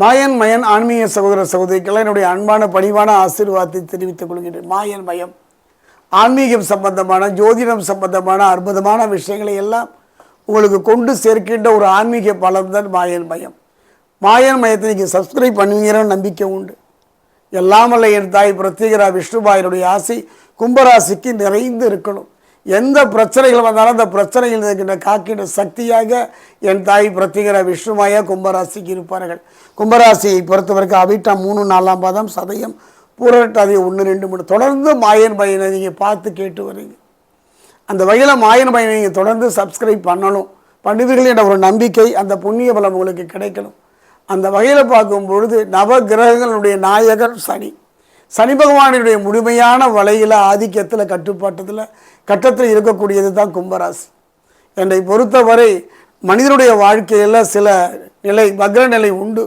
மாயன் மயன் ஆன்மீக சகோதர சகோதரிக்கெல்லாம் என்னுடைய அன்பான பணிவான ஆசீர்வாதத்தை தெரிவித்துக் கொள்கிறேன் மாயன் மயம். ஆன்மீகம் சம்பந்தமான ஜோதிடம் சம்பந்தமான அற்புதமான விஷயங்களை எல்லாம் உங்களுக்கு கொண்டு சேர்க்கின்ற ஒரு ஆன்மீக பலம் தான் மாயன் மயம். மாயன் மயத்தை நீங்கள் சப்ஸ்கிரைப் பண்ணுவீங்கன்னு நம்பிக்கை உண்டு. எல்லாம் வல்ல என் தாய் பிரத்யேகரா விஷ்ணுபாயனுடைய ஆசை கும்பராசிக்கு நிறைந்து இருக்கணும். எந்த பிரச்சனைகள் வந்தாலும் அந்த பிரச்சனைகள் இருக்கின்ற காக்கின்ற சக்தியாக என் தாய் பிரத்திகர விஷ்ணுமாயா கும்பராசிக்கு இருப்பார்கள். கும்பராசியை பொறுத்தவரைக்கும் அவிட்டா மூணு நாலாம் பாதம் சதயம் பூரட்டாதி ஒன்று ரெண்டு மூணு. தொடர்ந்து மாயன் பையனை நீங்கள் பார்த்து கேட்டு வரீங்க. அந்த வகையில் மாயன் பையனை நீங்கள் தொடர்ந்து சப்ஸ்கிரைப் பண்ணணும். பண்ணுவீர்கள் என்ற ஒரு நம்பிக்கை அந்த புண்ணிய பலம் உங்களுக்கு கிடைக்கணும். அந்த வகையில் பார்க்கும் பொழுது நவ கிரகங்களுடைய நாயகர் சனி. சனி பகவானுடைய முழுமையான வலையில் ஆதிக்கத்தில் கட்டுப்பாட்டத்தில் கட்டத்தில் இருக்கக்கூடியது தான் கும்பராசி. என்னை பொறுத்தவரை மனிதனுடைய வாழ்க்கையில் சில நிலை வக்ர நிலை உண்டு.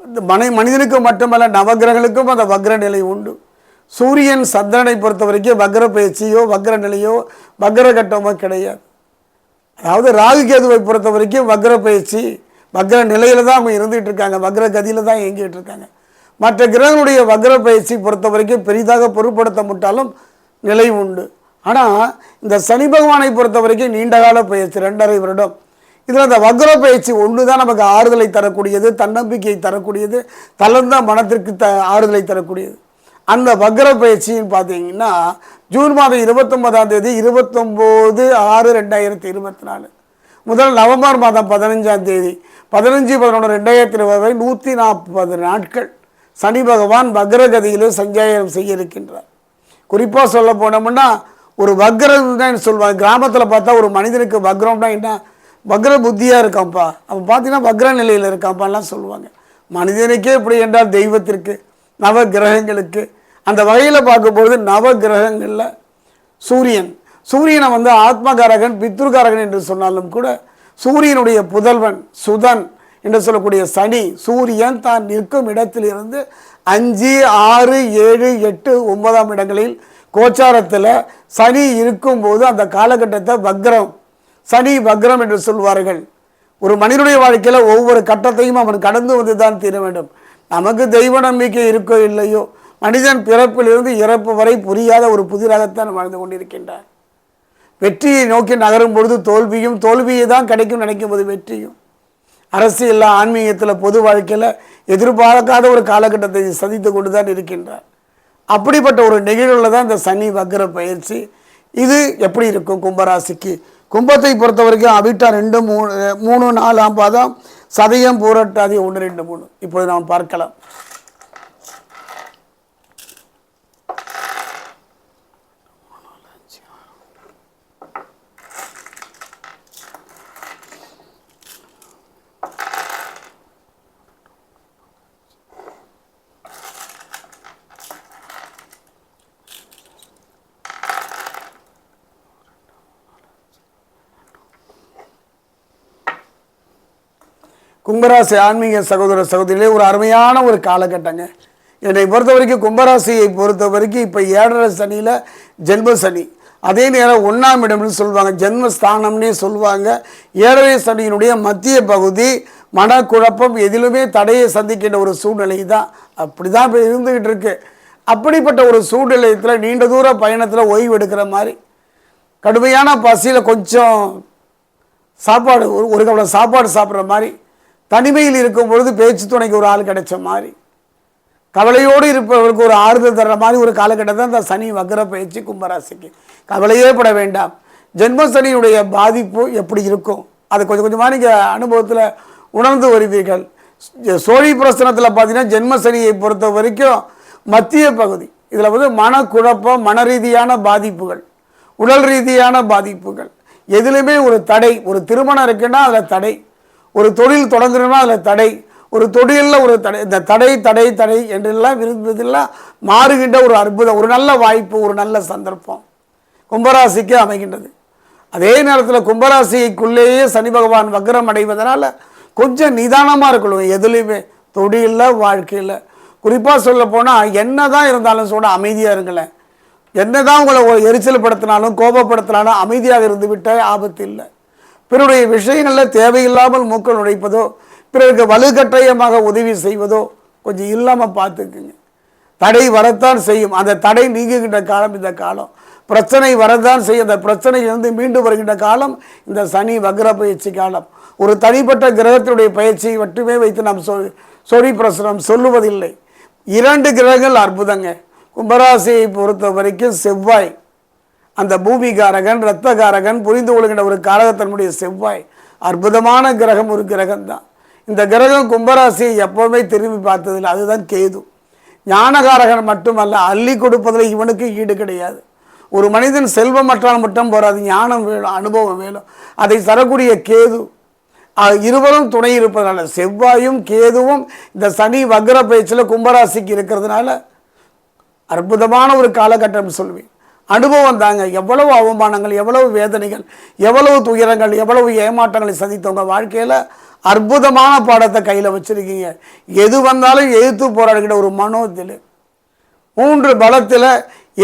இந்த மனை மனிதனுக்கு மட்டுமல்ல நவகிரகங்களுக்கும் அந்த வக்ர நிலை உண்டு. சூரியன் சந்திரனை பொறுத்த வரைக்கும் வக்ர பயிற்சியோ வக்ர நிலையோ வக்ர கட்டமோ கிடையாது. அதாவது ராகு கேதுவை பொறுத்த வரைக்கும் வக்ர பயிற்சி வக்ர நிலையில் தான் அவங்க இருந்துகிட்டு இருக்காங்க வக்ர கதியில் தான் இயங்கிட்டு இருக்காங்க. மற்ற கிரகங்களுடைய வக்ர பயிற்சி பொறுத்த வரைக்கும் பெரிதாக பொருட்படுத்த முட்டாலும் நிலை உண்டு. ஆனால் இந்த சனி பகவானை பொறுத்த வரைக்கும் நீண்டகால பயிற்சி ரெண்டரை வருடம். இதில் அந்த வக்ர பயிற்சி ஒன்று தான் நமக்கு ஆறுதலை தரக்கூடியது தன்னம்பிக்கையை தரக்கூடியது தளர்ந்த மனத்திற்கு த ஆறுதலை தரக்கூடியது. அந்த வக்ர பயிற்சின்னு பார்த்தீங்கன்னா ஜூன் மாதம் இருபத்தொன்பதாம் தேதி இருபத்தொம்போது ஆறு ரெண்டாயிரத்தி இருபத்தி நாலு. முதல் நவம்பர் மாதம் பதினஞ்சாம் தேதி பதினஞ்சு பதினொன்று ரெண்டாயிரத்தி இருபது வரை நூற்றி நாற்பது நாட்கள். சனி பகவான் வக்ரகதியிலும் சஞ்சாயம் செய்ய இருக்கின்றார் குறிப்பாக சொல்ல போனோம்னா ஒரு வக்ரம்னு சொல்லுவாங்க கிராமத்தில் பார்த்தா ஒரு மனிதனுக்கு வக்ரம்னா என்ன? வக்ர புத்தியாக இருக்கான்ப்பா. அவன் பார்த்தீங்கன்னா வக்ர நிலையில் இருக்கான்ப்பான்லாம் சொல்லுவாங்க. மனிதனுக்கே இப்படி என்றால் தெய்வத்திற்கு நவ கிரகங்களுக்கு. அந்த வகையில் பார்க்கும்பொழுது நவ கிரகங்களில் சூரியன். சூரியனை வந்து ஆத்மகாரகன் பித்ருகாரகன் என்று சொன்னாலும் கூட சூரியனுடைய புதல்வன் சுதன் என்று சொல்லக்கூடிய சனி சூரியன் தான் நிற்கும் இடத்திலிருந்து அஞ்சு ஆறு ஏழு எட்டு ஒன்பதாம் இடங்களில் கோச்சாரத்தில் சனி இருக்கும்போது அந்த காலகட்டத்தை வக்ரம் சனி வக்ரம் என்று சொல்வார்கள். ஒரு மனிதனுடைய வாழ்க்கையில் ஒவ்வொரு கட்டத்தையும் அவன் கடந்து வந்து தான் தீர வேண்டும். நமக்கு தெய்வ நம்பிக்கை இருக்கோ இல்லையோ மனிதன் பிறப்பிலிருந்து இறப்பு வரை புரியாத ஒரு புதிராகத்தான் வாழ்ந்து கொண்டிருக்கின்றார் வெற்றியை நோக்கி நகரும் பொழுது தோல்வியும் தோல்வியை தான் கிடைக்கும் நினைக்கும் போது வெற்றியும். அரசியலில் ஆன்மீகத்தில் பொது வாழ்க்கையில் எதிர்பார்க்காத ஒரு காலகட்டத்தை சந்தித்து கொண்டு தான் இருக்கின்றார். அப்படிப்பட்ட ஒரு நிகழ்வில் தான் இந்த சனி வக்ர பயிற்சி. இது எப்படி இருக்கும் கும்பராசிக்கு? கும்பத்தை பொறுத்த வரைக்கும் அவிட்டா ரெண்டு மூணு மூணு நாலாம் பாதம் சதயம் பூரட்டாதி ஒன்று ரெண்டு மூணு. இப்போது நாம் பார்க்கலாம். கும்பராசி ஆன்மீக சகோதர சகோதரிகளே ஒரு அருமையான ஒரு காலகட்டங்க. என்னை பொறுத்த வரைக்கும் கும்பராசியை பொறுத்த வரைக்கும் இப்போ ஏழரை சனியில் ஜென்ம சனி. அதே நேரம் ஒன்றாம் இடம்னு சொல்லுவாங்க ஜென்மஸ்தானம்னே சொல்லுவாங்க. ஏழரை சனியினுடைய மத்திய பகுதி மனக்குழப்பம் எதிலுமே தடையை சந்திக்கின்ற ஒரு சூழ்நிலை தான் அப்படி தான் இப்போ இருந்துக்கிட்டு இருக்கு. அப்படிப்பட்ட ஒரு சூழ்நிலையத்தில் நீண்ட தூர பயணத்தில் ஓய்வு எடுக்கிற மாதிரி கடுமையான பசியில் கொஞ்சம் சாப்பாடு ஒரு ஒரு கவலை சாப்பாடு சாப்பிட்ற மாதிரி தனிமையில் இருக்கும் பொழுது பேச்சு துணைக்கு ஒரு ஆள் கிடைச்ச மாதிரி கவலையோடு இருப்பவர்களுக்கு ஒரு ஆறுதல் தர்ற மாதிரி ஒரு காலகட்டத்தை இந்த சனி வக்ர பயிற்சி கும்பராசிக்கு. கவலையே பட வேண்டாம். ஜென்ம சனியுடைய பாதிப்பு எப்படி இருக்கும்? அது கொஞ்சம் கொஞ்சமாக நீங்கள் அனுபவத்தில் உணர்ந்து வருவீர்கள். சோழி பிரசனத்தில் பார்த்தீங்கன்னா ஜென்ம சனியை பொறுத்த வரைக்கும் மத்திய பகுதி. இதில் வந்து மனக்குழப்பம் மன ரீதியான பாதிப்புகள் உடல் ரீதியான பாதிப்புகள். எதுலையுமே ஒரு தடை ஒரு திருமணம் இருக்குன்னா அதில் தடை. ஒரு தொழில் தொடங்குறோம்னா அதில் தடை. ஒரு தொழிலில் ஒரு தடை இந்த தடை தடை தடை என்றெல்லாம் விரும்புவதெல்லாம் மாறுகின்ற ஒரு அற்புதம் ஒரு நல்ல வாய்ப்பு ஒரு நல்ல சந்தர்ப்பம் கும்பராசிக்கு அமைகின்றது. அதே நேரத்தில் கும்பராசிக்குள்ளேயே சனி பகவான் வக்ரம் அடைவதனால் கொஞ்சம் நிதானமாக இருக்கணும். எதுலேயுமே தொழிலில் வாழ்க்கையில். குறிப்பாக சொல்ல போனால் என்ன தான் இருந்தாலும் சூட அமைதியாக இருங்களேன். என்ன தான் உங்களை எரிச்சல் படுத்தினாலும் கோபப்படுத்தினாலும் அமைதியாக இருந்து விட்டால் ஆபத்து இல்லை. பிறருடைய விஷயங்களில் தேவையில்லாமல் மூக்கள் நுழைப்பதோ பிறருக்கு வலுக்கட்டாயமாக உதவி செய்வதோ கொஞ்சம் இல்லாமல் பார்த்துக்குங்க. தடை வரத்தான் செய்யும். அந்த தடை நீங்குகின்ற காலம் இந்த காலம். பிரச்சனை வரதான் செய்யும். அந்த பிரச்சனையிலிருந்து மீண்டு வருகின்ற காலம் இந்த சனி வக்ர பயிற்சி காலம். ஒரு தனிப்பட்ட கிரகத்தினுடைய பயிற்சியை மட்டுமே வைத்து நாம் சொல் சொறி பிரசனம் சொல்லுவதில்லை. இரண்டு கிரகங்கள் அற்புதங்க. கும்பராசியை பொறுத்த வரைக்கும் செவ்வாய். அந்த பூமிகாரகன் ரத்தகாரகன் புரிந்து கொள்கின்ற ஒரு காரகத்தனுடைய செவ்வாய். அற்புதமான கிரகம் ஒரு கிரகம் தான் இந்த கிரகம் கும்பராசியை எப்பவுமே திரும்பி பார்த்ததில்லை. அதுதான் கேது. ஞானகாரகன் மட்டுமல்ல அள்ளி கொடுப்பதில் இவனுக்கு ஈடு கிடையாது. ஒரு மனிதன் செல்வம் மற்றால் மட்டும் போராது ஞானம் வேணும் அனுபவம் வேணும். அதை தரக்கூடிய கேது இருவரும் துணை இருப்பதனால செவ்வாயும் கேதுவும் இந்த சனி வக்ர பயிற்சியில் கும்பராசிக்கு இருக்கிறதுனால அற்புதமான ஒரு காலகட்டம் சொல்வேன். அனுபவம் தாங்க. எவ்வளவு அவமானங்கள் எவ்வளவு வேதனைகள் எவ்வளவு துயரங்கள் எவ்வளவு ஏமாற்றங்களை சந்தித்தவங்க வாழ்க்கையில் அற்புதமான பாடத்தை கையில் வச்சுருக்கீங்க. எது வந்தாலும் எதிர்த்து போராடுகிற ஒரு மனோத்தில் மூன்று பலத்தில்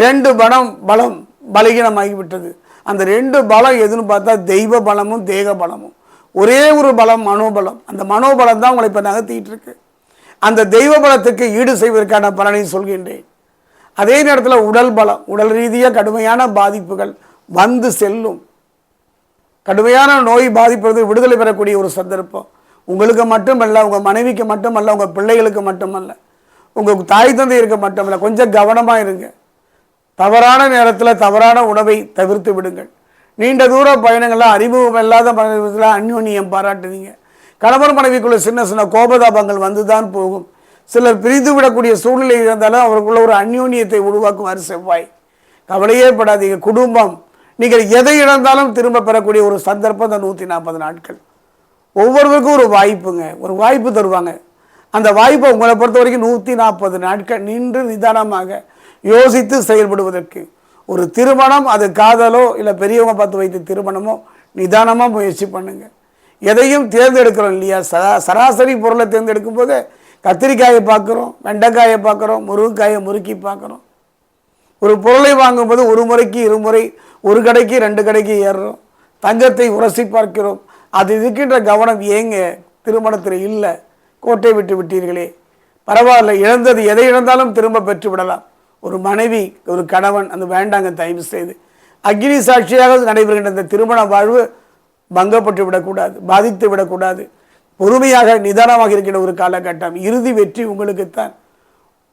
இரண்டு பலம் பலம் பலகீனமாகிவிட்டது அந்த ரெண்டு பலம் எதுன்னு பார்த்தா தெய்வ பலமும் தேக பலமும். ஒரே ஒரு பலம் மனோபலம். அந்த மனோபலம் தான் உங்களை இப்போ நகர்த்திக்கிட்டு இருக்கு. அந்த தெய்வ பலத்துக்கு ஈடு செய்வதற்கான பலனை சொல்கின்றேன். அதே நேரத்தில் உடல் பலம் உடல் ரீதியாக கடுமையான பாதிப்புகள் வந்து செல்லும். கடுமையான நோய் பாதிப்பது விடுதலை பெறக்கூடிய ஒரு சந்தர்ப்பம். உங்களுக்கு மட்டுமல்ல உங்கள் மனைவிக்கு மட்டுமல்ல உங்கள் பிள்ளைகளுக்கு மட்டுமல்ல உங்கள் தாய் தந்தையருக்கு மட்டுமல்ல கொஞ்சம் கவனமாக இருங்க. தவறான நேரத்தில் தவறான உணவை தவிர்த்து விடுங்கள். நீண்ட தூர பயணங்களில் அறிமுகம் இல்லாத பயணத்தில் அந்யோன்யம் பாராட்டுவீங்க. கணவர் மனைவிக்குள்ள சின்ன சின்ன கோபதாபங்கள் வந்து தான் போகும். சிலர் பிரிந்து விடக்கூடிய சூழ்நிலை இருந்தாலும் அவருக்குள்ள ஒரு அந்யோன்யத்தை உருவாக்குவார் செவ்வாய். கவலையே படாதீங்க. குடும்பம். நீங்கள் எதை இழந்தாலும் திரும்ப பெறக்கூடிய ஒரு சந்தர்ப்பம் இந்த நூற்றி நாற்பது நாட்கள். ஒவ்வொருவருக்கும் ஒரு வாய்ப்புங்க. ஒரு வாய்ப்பு தருவாங்க. அந்த வாய்ப்பை உங்களை பொறுத்த வரைக்கும் நூற்றி நாற்பது நாட்கள் நின்று நிதானமாக யோசித்து செயல்படுவதற்கு. ஒரு திருமணம் அது காதலோ இல்லை பெரியவங்க பார்த்து வைத்த திருமணமோ நிதானமாக முயற்சி பண்ணுங்க. எதையும் தேர்ந்தெடுக்கிறோம் இல்லையா? சரா சராசரி பொருளை தேர்ந்தெடுக்கும் போது கத்திரிக்காயை பார்க்குறோம் வெண்டைக்காயை பார்க்குறோம் முருங்கைக்காயை முறுக்கி பார்க்குறோம். ஒரு பொருளை வாங்கும்போது ஒரு முறைக்கு இருமுறை ஒரு கடைக்கு ரெண்டு கடைக்கு ஏறுறோம். தங்கத்தை உரசி பார்க்கிறோம். அது இருக்கின்ற கவனம் ஏங்க? திருமணத்தில் இல்லை. கோட்டை விட்டு விட்டீர்களே. பரவாயில்ல இழந்தது எதை இழந்தாலும் திரும்ப பெற்று விடலாம். ஒரு மனைவி ஒரு கணவன் அந்த வேண்டாங்க தயவு செய்து. அக்னி சாட்சியாக நடைபெறுகின்ற இந்த திருமண வாழ்வு பங்கப்பட்டு விடக்கூடாது பாதித்து விடக்கூடாது. பொறுமையாக நிதானமாக இருக்கின்ற ஒரு காலகட்டம் இறுதி வெற்றி உங்களுக்குத்தான்.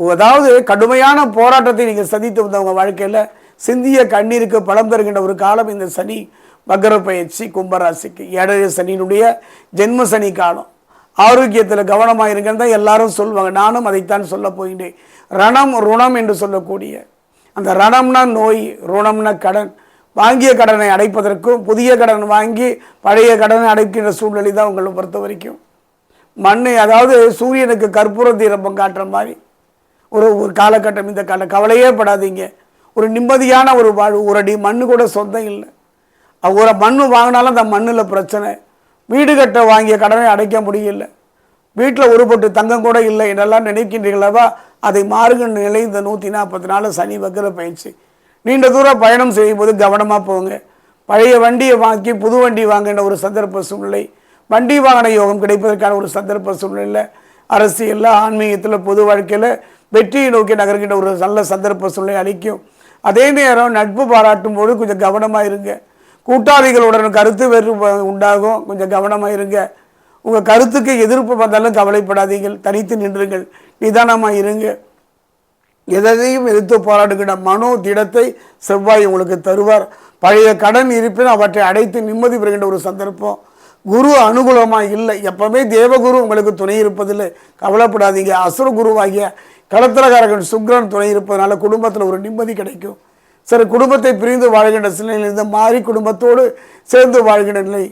அதாவது கடுமையான போராட்டத்தை நீங்கள் சந்தித்து வந்தவங்க வாழ்க்கையில் சிந்திய கண்ணீருக்கு பலம் தருகின்ற ஒரு காலம் இந்த சனி மகர பயிற்சி கும்பராசிக்கு. ஏழரை சனியினுடைய ஜென்ம சனி காலம். ஆரோக்கியத்தில் கவனமாக இருங்கன்னு தான் எல்லாரும் சொல்லுவாங்க. நானும் அதைத்தான் சொல்ல போகின்றேன். ரணம் ருணம் என்று சொல்லக்கூடிய அந்த ரணம்னா நோய் ருணம்னா கடன். வாங்கிய கடனை அடைப்பதற்கும் புதிய கடன் வாங்கி பழைய கடனை அடைக்கின்ற சூழ்நிலை தான் உங்களை பொறுத்த வரைக்கும். மண் அதாவது சூரியனுக்கு கற்பூர தீரப்பம் காட்டுற மாதிரி. ஒரு ஒரு காலகட்டம் இந்த கால கவலையே படாதீங்க. ஒரு நிம்மதியான ஒரு வாழ்வு ஒரு அடி மண்ணு கூட சொந்தம் இல்லை. ஒரு மண் வாங்கினாலும் அந்த மண்ணில் பிரச்சனை. வீடு கட்ட வாங்கிய கடனை அடைக்க முடியல. வீட்டில் ஒரு பொட்டு தங்கம் கூட இல்லை என்றெல்லாம் நினைக்கின்றீர்களவா? அதை மாறுகின்ற நிலை இந்த நூற்றி நாற்பத்தி நாலு சனி வக்கிர பயிற்சி. நீண்ட தூரம் பயணம் செய்யும்போது கவனமாக போங்க. பழைய வண்டியை வாங்கி புது வண்டி வாங்கின்ற ஒரு சந்தர்ப்ப சூழ்நிலை. வண்டி வாகன யோகம் கிடைப்பதற்கான ஒரு சந்தர்ப்ப சூழ்நிலை. அரசியலில் ஆன்மீகத்தில் பொது வாழ்க்கையில் வெற்றியை நோக்கி நகர்கின்ற ஒரு நல்ல சந்தர்ப்ப சூழ்நிலை அளிக்கும். அதே நேரம் நட்பு பாராட்டும் போது கொஞ்சம் கவனமாக இருங்க. கூட்டாளிகளுடன் கருத்து வேறு உண்டாகும். கொஞ்சம் கவனமாக இருங்க. உங்கள் கருத்துக்கு எதிர்ப்பு வந்தாலும் கவலைப்படாதீங்கள் தனித்து நின்றுங்கள். நிதானமாக இருங்க. எதையும் எதிர்த்து போராடுகிற மனோ திடத்தை செவ்வாய் உங்களுக்கு தருவார். பழைய கடன் இருப்பின் அவற்றை அடைத்து நிம்மதி பெறுகின்ற ஒரு சந்தர்ப்பம். குரு அனுகூலமாக இல்லை. எப்பவுமே தேவகுரு உங்களுக்கு துணை இருப்பதில்லை. கவலைப்படாதீங்க. அசுர குருவாகிய கடத்திரகாரகன் சுக்கிரன் துணை இருப்பதனால குடும்பத்தில் ஒரு நிம்மதி கிடைக்கும். சரி குடும்பத்தை பிரிந்து வாழ்கின்ற சிலையிலிருந்து மாறி குடும்பத்தோடு சேர்ந்து வாழ்கின்ற நிலை.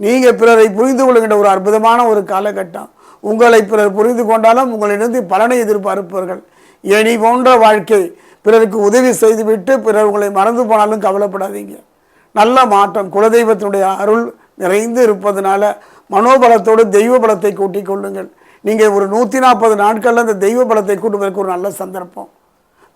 நீங்கள் பிறரை புரிந்து கொள்கின்ற ஒரு அற்புதமான ஒரு காலகட்டம். உங்களை பிறர் புரிந்து கொண்டாலும் உங்களிடம் பலனை எதிர்பார்ப்பார்கள் இனி போன்ற வாழ்க்கை பிறருக்கு உதவி செய்துவிட்டு பிறர் உங்களை மறந்து போனாலும் கவலைப்படாதீங்க. நல்ல மாற்றம் குலதெய்வத்தினுடைய அருள் நிறைந்து இருப்பதனால மனோபலத்தோடு தெய்வ பலத்தை கூட்டிக் கொள்ளுங்கள். நீங்கள் ஒரு நூற்றி நாற்பது நாட்களில் அந்த தெய்வ பலத்தை கூட்டுவதற்கு ஒரு நல்ல சந்தர்ப்பம்.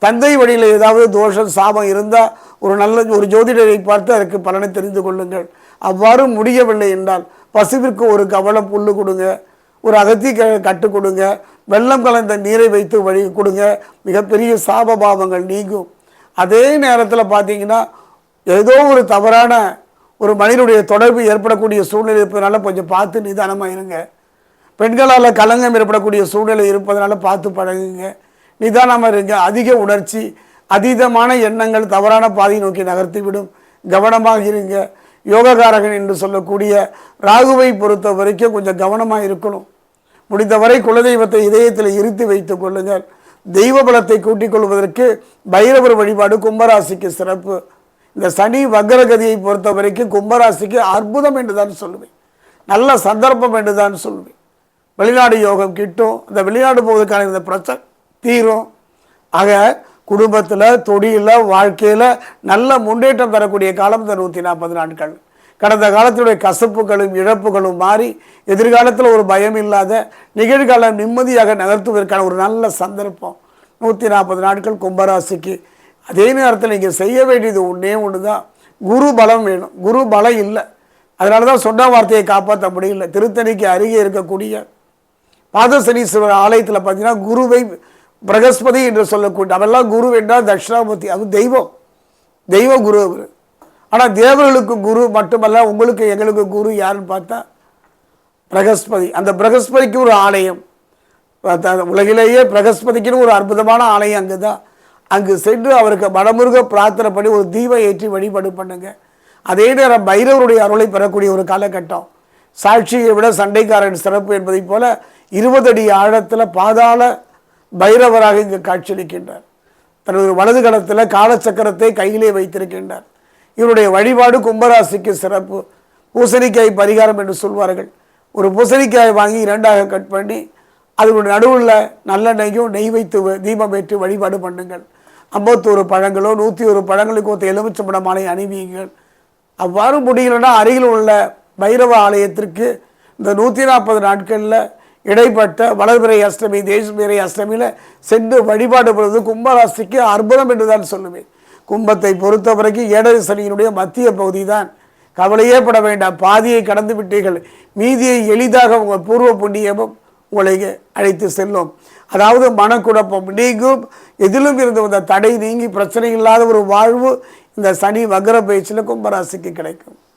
தந்தை வழியில் ஏதாவது தோஷம் சாபம் இருந்தால் ஒரு நல்ல ஒரு ஜோதிடரை பார்த்து அதற்கு பலனை தெரிந்து கொள்ளுங்கள். அவ்வாறு முடியவில்லை என்றால் பசுவிற்கு ஒரு கவலை புல்லு கொடுங்க. ஒரு அகத்தி க கட்டு கொடுங்க வெள்ளம் கலந்த நீரை வைத்து வழி கொடுங்க. மிகப்பெரிய சாபபாவங்கள் நீங்கும். அதே நேரத்தில் பார்த்தீங்கன்னா ஏதோ ஒரு தவறான ஒரு மனிதனுடைய தொடர்பு ஏற்படக்கூடிய சூழ்நிலை இருப்பதனால கொஞ்சம் பார்த்து நிதானமாக இருங்க. பெண்களால் கலங்கம் ஏற்படக்கூடிய சூழ்நிலை இருப்பதனால பார்த்து பழகுங்க. நிதானமாக இருங்க. அதிக உணர்ச்சி அதீதமான எண்ணங்கள் தவறான பாதையை நோக்கி நகர்த்திவிடும். கவனமாக இருங்க. யோககாரகன் என்று சொல்லக்கூடிய ராகுவை பொறுத்த வரைக்கும் கொஞ்சம் கவனமாக இருக்கணும். முடிந்தவரை குலதெய்வத்தை இதயத்தில் இருத்தி வைத்துக் கொள்ளுங்கள். தெய்வ பலத்தை கூட்டிக் கொள்வதற்கு பைரவர் வழிபாடு கும்பராசிக்கு சிறப்பு. இந்த சனி வக்ரகதியை பொறுத்த வரைக்கும் கும்பராசிக்கு அற்புதம் என்று தான் சொல்லுவேன். நல்ல சந்தர்ப்பம் என்று தான் சொல்லுவேன். வெளிநாடு யோகம் கிட்டும் இந்த வெளிநாடு போவதற்கான இந்த பிரச்சனை தீரும். ஆக குடும்பத்தில் தொழிலில் வாழ்க்கையில் நல்ல முன்னேற்றம் தரக்கூடிய காலம் இந்த நூற்றி நாற்பது நாட்கள். கடந்த காலத்தினுடைய கசப்புகளும் இழப்புகளும் மாறி எதிர்காலத்தில் ஒரு பயம் இல்லாத நிகழ்காலம் நிம்மதியாக நகர்த்துவதற்கான ஒரு நல்ல சந்தர்ப்பம். நூற்றி நாற்பது நாட்கள் கும்பராசிக்கு. அதே நேரத்தில் நீங்கள் செய்ய வேண்டியது ஒன்றே ஒன்று தான் குரு பலம் வேணும். குரு பலம் இல்லை. அதனால தான் சொன்ன வார்த்தையை காப்பாற்ற முடியல. திருத்தணிக்கு அருகே இருக்கக்கூடிய பாதசனீஸ்வரர் ஆலயத்தில் பார்த்தீங்கன்னா குருவை பிரகஸ்பதி என்று சொல்லக்கூடிய அவெல்லாம் குரு என்றால் தட்சிணாமூர்த்தி. அது தெய்வம். தெய்வ குரு அவர். ஆனால் தேவர்களுக்கு குரு மட்டுமல்ல உங்களுக்கு எங்களுக்கு குரு யாருன்னு பார்த்தா பிரகஸ்பதி. அந்த பிரகஸ்பதிக்கு ஒரு ஆலயம். உலகிலேயே பிரகஸ்பதிக்குன்னு ஒரு அற்புதமான ஆலயம் அங்கே தான் அங்கு சென்று அவருக்கு மனமுருக பிரார்த்தனை பண்ணி ஒரு தீபம் ஏற்றி வழிபாடு பண்ணுங்க. அதே நேரம் பைரவருடைய அருளை பெறக்கூடிய ஒரு காலகட்டம். சாட்சியை விட சண்டைக்காரன் சிறப்பு என்பதைப் போல இருபது அடி ஆழத்தில் பாதாள பைரவராக இங்கு காட்சியளிக்கின்றார். தனது வலது கலத்தில் காலச்சக்கரத்தை கையிலே வைத்திருக்கின்றார். இவருடைய வழிபாடு கும்பராசிக்கு சிறப்பு. பூசணிக்காய் பரிகாரம் என்று சொல்வார்கள். ஒரு பூசணிக்காய் வாங்கி இரண்டாக கட் பண்ணி அதனுடைய நடுவில் நல்லெண்ணெய்யும் நெய் வைத்து தீபம் ஏற்றி வழிபாடு பண்ணுங்கள். ஐம்பத்தோரு பழங்களோ நூற்றி ஒரு பழங்களுக்கு ஒருத்த எலுமிச்சம்பட மாலை அணிவியுங்கள். அவ்வாறு முடியலன்னா அருகில் உள்ள பைரவ ஆலயத்திற்கு இந்த நூற்றி நாற்பது நாட்களில் இடைப்பட்ட வளர்பிறை அஷ்டமி தேசபிறை அஷ்டமியில் சென்று வழிபாடு பண்ணுவது கும்பராசிக்கு அற்புதம் என்று தான் சொல்லுவேன். கும்பத்தை பொறுத்த வரைக்கும் ஏழரை சனியினுடைய மத்திய பகுதி தான் கவலையே பட வேண்டாம். பாதியை கடந்து விட்டீர்கள். மீதியை எளிதாக உங்கள் பூர்வ புண்ணியமும் உங்களை அழைத்து செல்லும். அதாவது மனக்குழப்பம். நீங்கும் எதிலும் இருந்து வந்த தடை நீங்கி பிரச்சனை இல்லாத ஒரு வாழ்வு இந்த சனி வக்ர பயிற்சியில் கும்பராசிக்கு கிடைக்கும்.